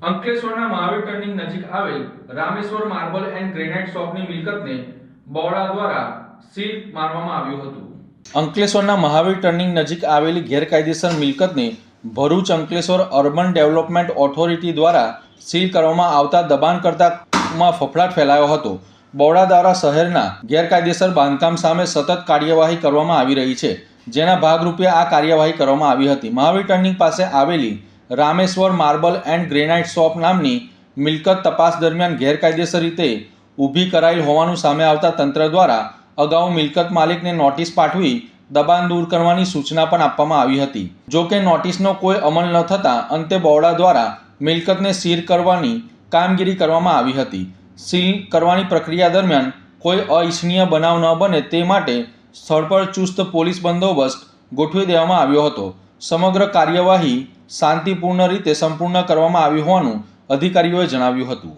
અંકલેશ્વરના મહાવીર ટર્નિંગ નજીક આવેલ રામેશ્વર માર્બલ એન્ડ ગ્રેનાઇટ શોપની મિલકતને બહોળા દ્વારા સીલ મારવામાં આવ્યું હતું. અંકલેશ્વરના મહાવીર ટર્નિંગ નજીક આવેલી ગેરકાયદેસર મિલકતને Bharuch Ankleshwar urban development authority દ્વારા સીલ કરવામાં આવતા દબાણ કરતામાં ફફડાટ ફેલાયો હતો. બહોળા દ્વારા શહેરના ગેરકાયદેસર બાંધકામ સામે સતત કાર્યવાહી કરવામાં આવી રહી છે. જેના ભાગરૂપે આ કાર્યવાહી કરવામાં આવી હતી. મહાવીર ટર્નિંગ પાસે આવેલી Rameshwar marble and granite shop નામની મિલકત તપાસ દરમિયાન ગેરકાયદેસર રીતે ઊભી કરાયેલ હોવાનું સામે આવતા તંત્ર દ્વારા અગાઉ મિલકત માલિકને નોટિસ પાઠવી દબાણ દૂર કરવાની સૂચના પણ આપવામાં આવી હતી. જો કે નોટિસનો કોઈ અમલ ન થતાં અંતે બોવડા દ્વારા મિલકતને સીલ કરવાની કામગીરી કરવામાં આવી હતી. સીલ કરવાની પ્રક્રિયા દરમિયાન કોઈ અઇચ્છનીય બનાવ ન બને તે માટે સ્થળ પર ચુસ્ત પોલીસ બંદોબસ્ત ગોઠવી દેવામાં આવ્યો હતો. સમગ્ર કાર્યવાહી શાંતિપૂર્ણ રીતે સંપૂર્ણ કરવામાં આવ્યું હોવાનું અધિકારીઓએ જણાવ્યું હતું.